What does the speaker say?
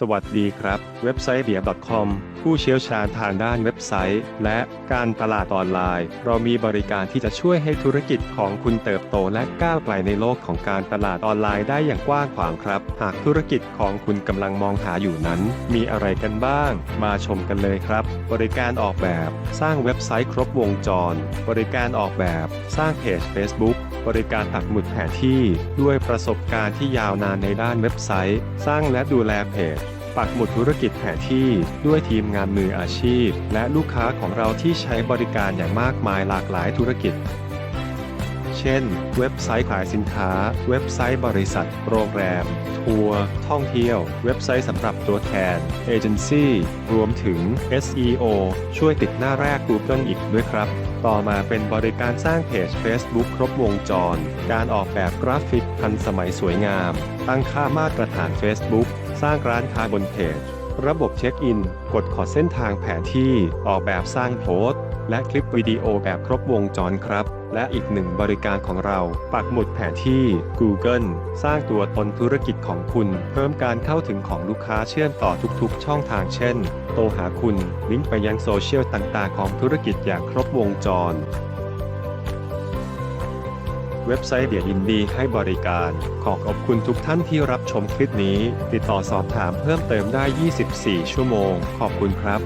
สวัสดีครับ เว็บไซต์เบีย .com ผู้เชี่ยวชาญทางด้านเว็บไซต์ และการตลาดออนไลน์ เรามีบริการที่จะช่วยให้ธุรกิจของคุณเติบโตและก้าวไกลในโลกของการตลาดออนไลน์ได้อย่างกว้างขวางครับ หากธุรกิจของคุณกำลังมองหาอยู่นั้น มีอะไรกันบ้าง มาชมกันเลยครับ บริการออกแบบ สร้างเว็บไซต์ครบวงจร บริการออกแบบ สร้างเพจ Facebook บริการปักหมุดแผนที่ด้วยประสบการณ์ที่ยาวนานในด้านเว็บไซต์ สร้างและดูแลเพจ ปักหมุดธุรกิจแผนที่ด้วยทีมงานมืออาชีพ และลูกค้าของเราที่ใช้บริการอย่างมากมายหลากหลายธุรกิจ ช่น เว็บไซต์ขายสินค้า เว็บไซต์บริษัท โรงแรม ทัวร์ ท่องเที่ยว เว็บไซต์สำหรับตัวแทน เอเจนซี่ รวมถึง SEO ช่วยติดหน้าแรก Google อีกด้วยครับ ต่อมาเป็นบริการสร้างเพจ Facebook ครบวงจร การออกแบบกราฟิกทันสมัยสวยงาม ตั้งค่ามาตรฐาน Facebook สร้างร้านค้าบนเพจ ระบบเช็คอิน กดขอเส้นทางแผนที่ ออกแบบสร้างโพสต์ และคลิปวิดีโอแบบครบวงจรครับ และอีกหนึ่งบริการของเรา ปักหมุดแผนที่ Google สร้างตัวตนธุรกิจของคุณ เพิ่มการเข้าถึงของลูกค้าเชื่อมต่อทุกๆ ช่องทางเช่นโตหาคุณ ลิงก์ไปยังโซเชียลต่างๆ ของธุรกิจอย่างครบวงจร เว็บไซต์เดียยินดีให้บริการ ขอขอบคุณทุกท่านที่รับชมคลิปนี้ ติดต่อสอบถามเพิ่มเติมได้ 24 ชั่วโมง ขอบคุณครับ